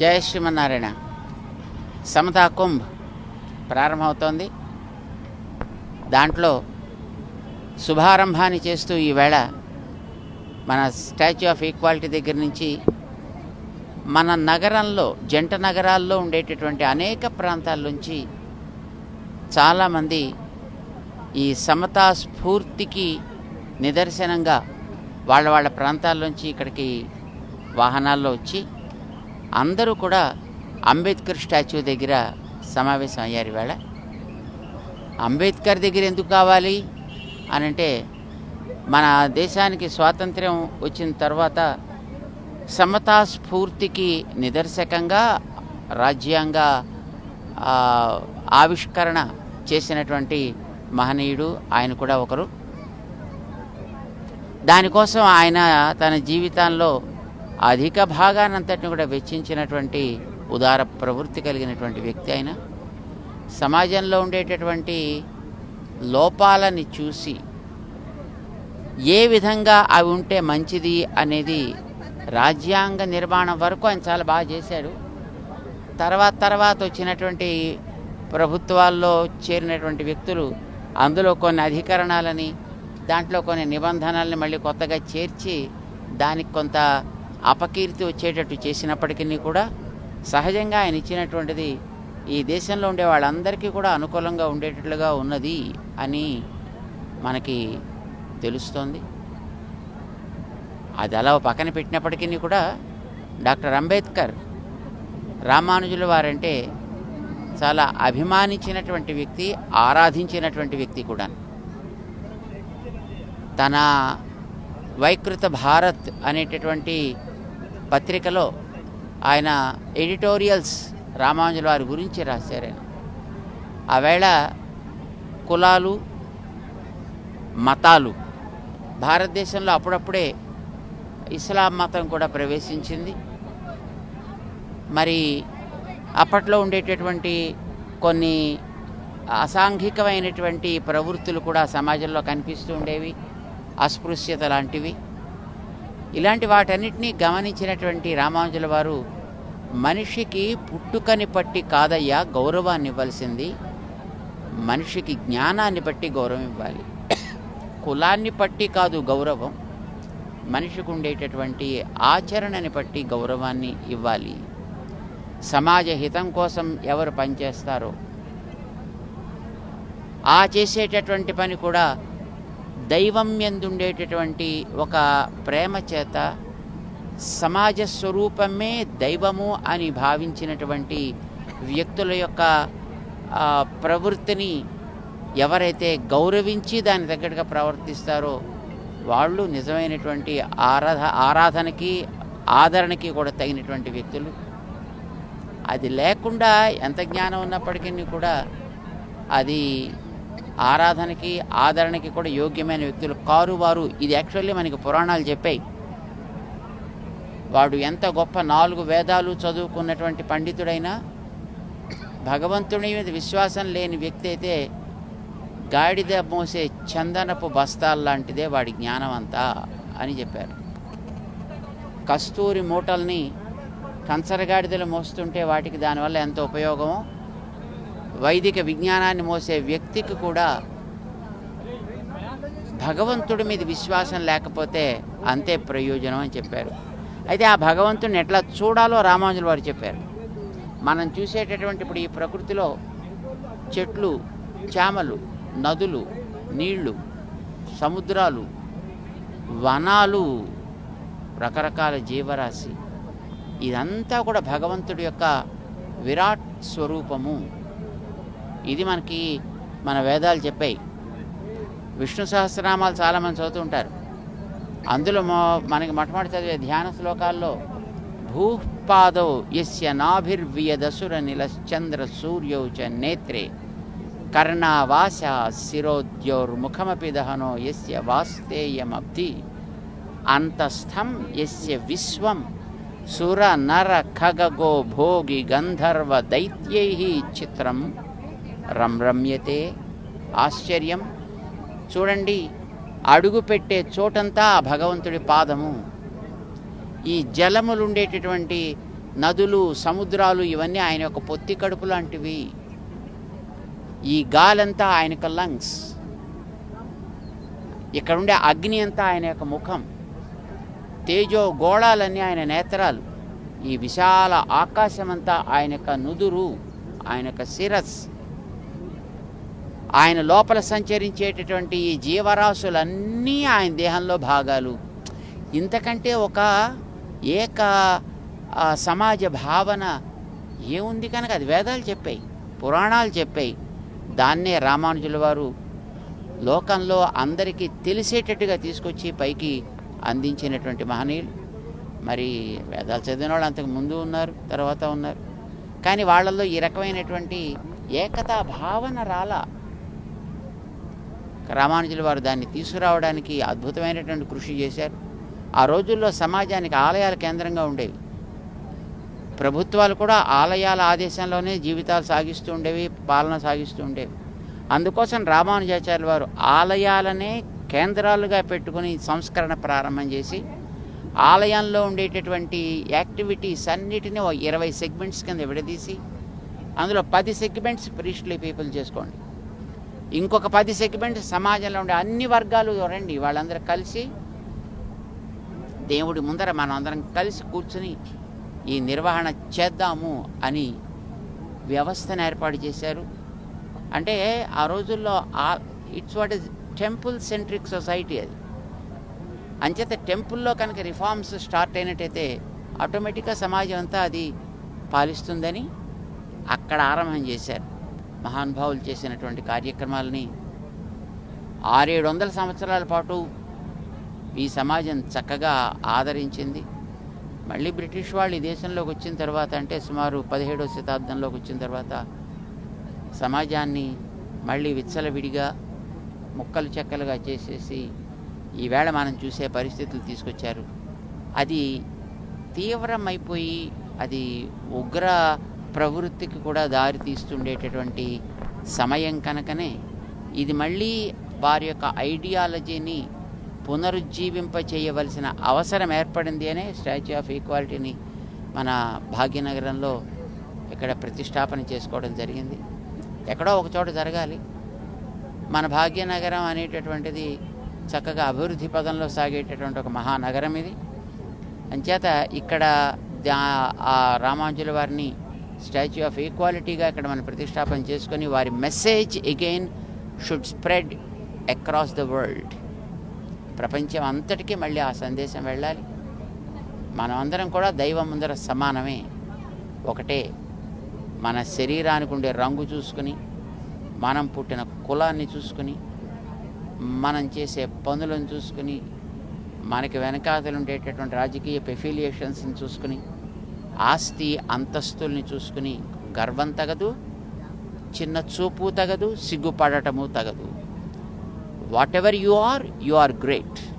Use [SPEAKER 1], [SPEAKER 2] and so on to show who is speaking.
[SPEAKER 1] జయ శ్రీమన్నారాయణ. సమతా కుంభ్ ప్రారంభమవుతోంది. దాంట్లో శుభారంభాన్ని చేస్తూ ఈవేళ మన స్టాచ్యూ ఆఫ్ ఈక్వాలిటీ దగ్గర నుంచి మన నగరంలో జంట నగరాల్లో ఉండేటటువంటి అనేక ప్రాంతాల నుంచి చాలామంది ఈ సమతా స్ఫూర్తికి నిదర్శనంగా వాళ్ళ వాళ్ళ ప్రాంతాల్లోంచి ఇక్కడికి వాహనాల్లో వచ్చి అందరూ కూడా అంబేద్కర్ స్టాచ్యూ దగ్గర సమావేశం అయ్యారు ఇవాళ అంబేద్కర్ దగ్గర ఎందుకు కావాలి అని అంటే మన దేశానికి స్వాతంత్ర్యం వచ్చిన తర్వాత సమతా స్ఫూర్తికి నిదర్శకంగా రాజ్యాంగ ఆవిష్కరణ చేసినటువంటి మహనీయుడు ఆయన కూడా ఒకరు. దానికోసం ఆయన తన జీవితంలో అధిక భాగానంతటిని కూడా వెచ్చించినటువంటి ఉదార ప్రవృత్తి కలిగినటువంటి వ్యక్తి ఆయన. సమాజంలో ఉండేటటువంటి లోపాలని చూసి ఏ విధంగా అవి ఉంటే మంచిది అనేది రాజ్యాంగ నిర్మాణం వరకు ఆయన చాలా బాగా చేశాడు. తర్వాత తర్వాత వచ్చినటువంటి ప్రభుత్వాల్లో చేరినటువంటి వ్యక్తులు అందులో కొన్ని అధికరణాలని దాంట్లో కొన్ని నిబంధనల్ని మళ్ళీ కొత్తగా చేర్చి దానికి కొంత అపకీర్తి వచ్చేటట్టు చేసినప్పటికీ కూడా సహజంగా ఆయన ఇచ్చినటువంటిది ఈ దేశంలో ఉండే వాళ్ళందరికీ కూడా అనుకూలంగా ఉండేటట్లుగా ఉన్నది అని మనకి తెలుస్తోంది. అది అలా పక్కన పెట్టినప్పటికీ కూడా డాక్టర్ అంబేద్కర్ రామానుజుల వారంటే చాలా అభిమానించినటువంటి వ్యక్తి ఆరాధించినటువంటి వ్యక్తి కూడా. తన వైకృత భారత్ అనేటటువంటి పత్రికలో ఆయన ఎడిటోరియల్స్ రామానుజుల వారి గురించి రాశారు ఆయన. ఆవేళ కులాలు మతాలు భారతదేశంలో అప్పుడప్పుడే ఇస్లాం మతం కూడా ప్రవేశించింది. మరి అప్పట్లో ఉండేటటువంటి కొన్ని అసాంఘికమైనటువంటి ప్రవృత్తులు కూడా సమాజంలో కనిపిస్తూ ఉండేవి అస్పృశ్యత లాంటివి. ఇలాంటి వాటన్నిటినీ గమనించినటువంటి రామానుజుల వారు మనిషికి పుట్టుకని పట్టి కాదయ్యా గౌరవాన్ని ఇవ్వాల్సింది. మనిషికి జ్ఞానాన్ని బట్టి గౌరవం ఇవ్వాలి. కులాన్ని పట్టి కాదు గౌరవం. మనిషికి ఉండేటటువంటి ఆచరణని బట్టి గౌరవాన్ని ఇవ్వాలి. సమాజ హితం కోసం ఎవరు పనిచేస్తారో ఆ చేసేటటువంటి పని కూడా దైవం ఎందుండేటటువంటి ఒక ప్రేమ చేత సమాజ స్వరూపమే దైవము అని భావించినటువంటి వ్యక్తుల యొక్క ప్రవృత్తిని ఎవరైతే గౌరవించి దాని తగ్గట్టుగా ప్రవర్తిస్తారో వాళ్ళు నిజమైనటువంటి ఆరాధ ఆరాధనకి ఆదరణకి కూడా తగినటువంటి వ్యక్తులు. అది లేకుండా ఎంత జ్ఞానం ఉన్నప్పటికీ కూడా అది ఆరాధనకి ఆదరణకి కూడా యోగ్యమైన వ్యక్తులు కారు వారు. ఇది యాక్చువల్లీ మనకి పురాణాలు చెప్పాయి. వాడు ఎంత గొప్ప నాలుగు వేదాలు చదువుకున్నటువంటి పండితుడైనా భగవంతుని మీద విశ్వాసం లేని వ్యక్తి అయితే గాడిద మోసే చందనపు బస్తాల్లాంటిదే వాడి జ్ఞానం అంతా అని చెప్పారు. కస్తూరి మూటల్ని కంచరగాడిదలు మోస్తుంటే వాటికి దానివల్ల ఎంత ఉపయోగమో వైదిక విజ్ఞానాన్ని మోసే వ్యక్తికి కూడా భగవంతుడి మీద విశ్వాసం లేకపోతే అంతే ప్రయోజనం అని చెప్పారు. అయితే ఆ భగవంతుడిని ఎట్లా చూడాలో రామానుజుల వారు చెప్పారు. మనం చూసేటటువంటి ఇప్పుడు ఈ ప్రకృతిలో చెట్లు చేమలు నదులు నీళ్ళు సముద్రాలు వనాలు రకరకాల జీవరాశి. ఇదంతా కూడా భగవంతుడి యొక్క విరాట్ స్వరూపము. ఇది మనకి మన వేదాలు చెప్పాయి. విష్ణు సహస్రనామాలు చాలామంది చదువుతూ ఉంటారు. అందులో మనకి మొట్టమొదటి చదివే ధ్యాన శ్లోకాల్లో భూపాదౌ యస్య నాభిర్వియదసుర నిలశ్చంద్ర సూర్యౌ చ నేత్రే కర్ణావాస శిరోద్యోర్ముఖమపి దహనో యస్య వాస్తేయమబ్ధి అంతస్థం యస్య విశ్వం సుర నర ఖగగో భోగి గంధర్వ దైత్యై చిత్రం. రమ్రమ్యతే ఆశ్చర్యం. చూడండి అడుగు పెట్టే చోటంతా ఆ భగవంతుడి పాదము. ఈ జలములు ఉండేటటువంటి నదులు సముద్రాలు ఇవన్నీ ఆయన యొక్క పొత్తి కడుపు లాంటివి. ఈ గాలంతా ఆయన యొక్క లంగ్స్. ఇక్కడ ఉండే అగ్ని అంతా ఆయన యొక్క ముఖం. తేజో గోళాలన్నీ ఆయన నేత్రాలు. ఈ విశాల ఆకాశమంతా ఆయన యొక్క నుదురు ఆయన యొక్క శిరస్. ఆయన లోపల సంచరించేటటువంటి ఈ జీవరాశులన్నీ ఆయన దేహంలో భాగాలు. ఇంతకంటే ఒక ఏక సమాజ భావన ఏముంది కనుక? అది వేదాలు చెప్పాయి పురాణాలు చెప్పాయి. దాన్నే రామానుజుల వారు లోకంలో అందరికీ తెలిసేటట్టుగా తీసుకొచ్చి పైకి అందించినటువంటి మహనీయులు. మరి వేదాలు చదివిన వాళ్ళు అంతకు ముందు ఉన్నారు తర్వాత ఉన్నారు. కానీ వాళ్ళల్లో ఈ రకమైనటువంటి ఏకతా భావన రాలా. రామానుజుల వారు దాన్ని తీసుకురావడానికి అద్భుతమైనటువంటి కృషి చేశారు. ఆ రోజుల్లో సమాజానికి ఆలయాల కేంద్రంగా ఉండేవి. ప్రభుత్వాలు కూడా ఆలయాల ఆదేశంలోనే జీవితాలు సాగిస్తూ ఉండేవి పాలన సాగిస్తూ ఉండేవి. అందుకోసం రామానుజాచార్యుల వారు ఆలయాలనే కేంద్రాలుగా పెట్టుకుని సంస్కరణ ప్రారంభం చేసి ఆలయంలో ఉండేటటువంటి యాక్టివిటీస్ అన్నిటినీ ఇరవై సెగ్మెంట్స్ కింద విడదీసి అందులో పది సెగ్మెంట్స్ ప్రీస్ట్లీ పీపుల్ చేసుకోండి. ఇంకొక పది సెగ్మెంట్ సమాజంలో ఉండే అన్ని వర్గాలు రండి. వాళ్ళందరూ కలిసి దేవుడి ముందర మనం అందరం కలిసి కూర్చుని ఈ నిర్వహణ చేద్దాము అని వ్యవస్థను ఏర్పాటు చేశారు. అంటే ఆ రోజుల్లో it's what is temple centric society అది. అంచేత టెంపుల్లో కనుక రిఫార్మ్స్ స్టార్ట్ అయినట్టయితే ఆటోమేటిక్గా సమాజం అంతా అది పాలిస్తుందని అక్కడ ఆరంభం చేశారు. మహానుభావులు చేసినటువంటి కార్యక్రమాలని ఆరేడు వందల సంవత్సరాల పాటు ఈ సమాజం చక్కగా ఆదరించింది. మళ్ళీ బ్రిటిష్ వాళ్ళు ఈ దేశంలోకి వచ్చిన తర్వాత అంటే సుమారు పదిహేడో శతాబ్దంలోకి వచ్చిన తర్వాత సమాజాన్ని మళ్ళీ విచ్చలవిడిగా ముక్కలు చెక్కలుగా చేసేసి ఈవేళ మనం చూసే పరిస్థితులు తీసుకొచ్చారు. అది తీవ్రమైపోయి అది ఉగ్ర ప్రవృత్తికి కూడా దారి తీస్తుండేటటువంటి సమయం కనుకనే ఇది మళ్ళీ వారి యొక్క ఐడియాలజీని పునరుజ్జీవింప చేయవలసిన అవసరం ఏర్పడింది అనే స్టాచ్యూ ఆఫ్ ఈక్వాలిటీని మన భాగ్యనగరంలో ఇక్కడ ప్రతిష్టాపన చేసుకోవడం జరిగింది. ఎక్కడో ఒక చోట జరగాలి. మన భాగ్యనగరం అనేటటువంటిది చక్కగా అభివృద్ధి పదంలో సాగేటటువంటి ఒక మహానగరం ఇది. అంచేత ఇక్కడ దా- ఆ రామాంజుల వారిని స్టాచ్యూ ఆఫ్ ఈక్వాలిటీగా ఇక్కడ మనం ప్రతిష్టాపన చేసుకొని వారి message again should spread across the world. ప్రపంచం అంతటికీ మళ్ళీ ఆ సందేశం వెళ్ళాలి. మనమందరం కూడా దైవం ముందర సమానమే. ఒకటే మన శరీరానికి ఉండే రంగు చూసుకుని మనం పుట్టిన కులాన్ని చూసుకుని మనం చేసే పనులను చూసుకుని మనకి వెనకాతలు ఉండేటటువంటి రాజకీయ పెఫిలియేషన్స్ని చూసుకుని ఆస్తి అంతస్తుల్ని చూసుకుని గర్వం తగదు చిన్న చూపు తగదు సిగ్గుపడటము తగదు. Whatever you are you are great